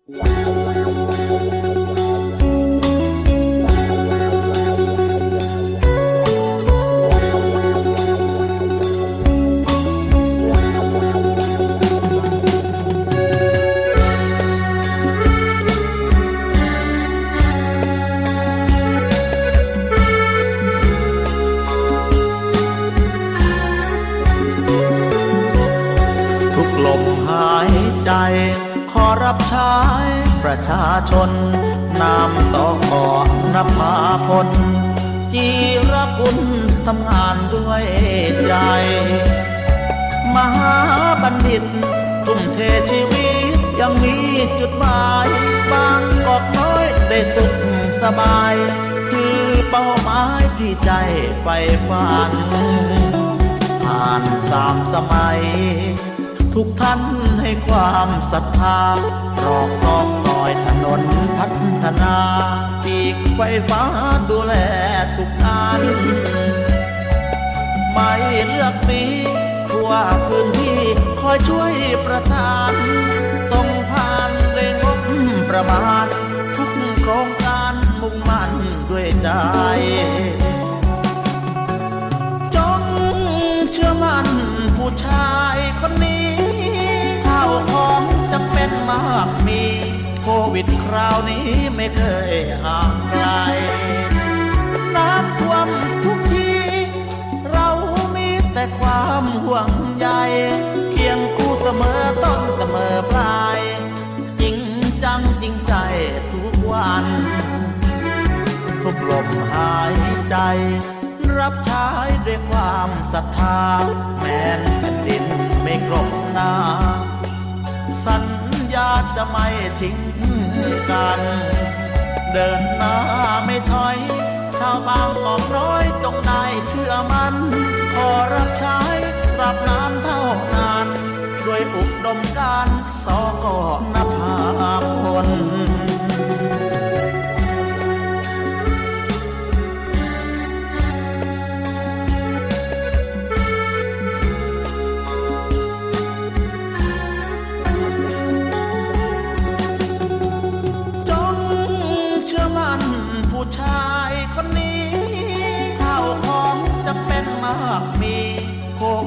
ทุกลมหายใจ รับใช้ประชาชน นามสอนภาพลจีรกุลทำงานด้วยใจ มหาบัณฑิตทุ่มเทชีวิต ยังมีจุดหมายบางกอกน้อยได้สุขสบาย คือเป้าหมายที่ใจใฝ่ฝันผ่านสามสมัย ทุกท่านให้ความศรัทธารอกซอกซอยถนนพัฒนาปีกไฟฟ้าดูแลทุกด้าน ไม่เลือกสีทั่วพื้นที่คอยช่วยประทานส่งผ่านได้งบประมาณ ทุกโครงการมุ่งมั่นด้วยใจจงเชื่อมั่นผู้ชา วิดคราวนี้ไม่เคยห่างไกล น้ำท่วมทุกที เรามีแต่ความห่วงใยเคียงคู่เสมอต้นเสมอปลาย จริงจังจริงใจทุกวัน ทุกลมหายใจ รับใช้ด้วยความศรัทธา แม้นแผ่นดินไม่กรบหน้า สัญ ญาจะไม่ทิ้งกัน เดินหน้าไม่ถอย ชาวบางกอกน้อยจงได้เชื่อมัน ขอรับใช้รับนานเท่านาน ด้วยอุดมการณ์สกนภาพล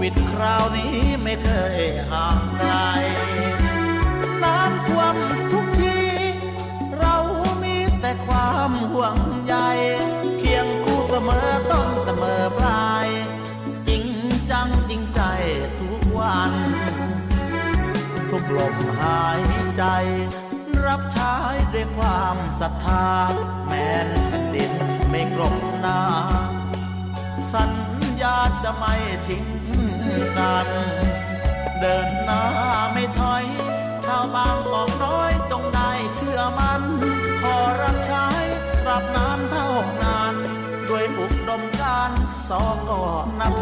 วิดคราวนี้ไม่เคยห่างไกล น้ำท่วมทุกที เรามีแต่ความห่วงใยเคียงคู่เสมอต้นเสมอปลาย จริงจังจริงใจทุกวัน ทุกลมหายใจ รับใช้ด้วยความศรัทธา แม้นแผ่นดินไม่กรบหน้าสัญญาจะไม่ทิ้ง าน ด้วยอุดมการณ์สกนภาพล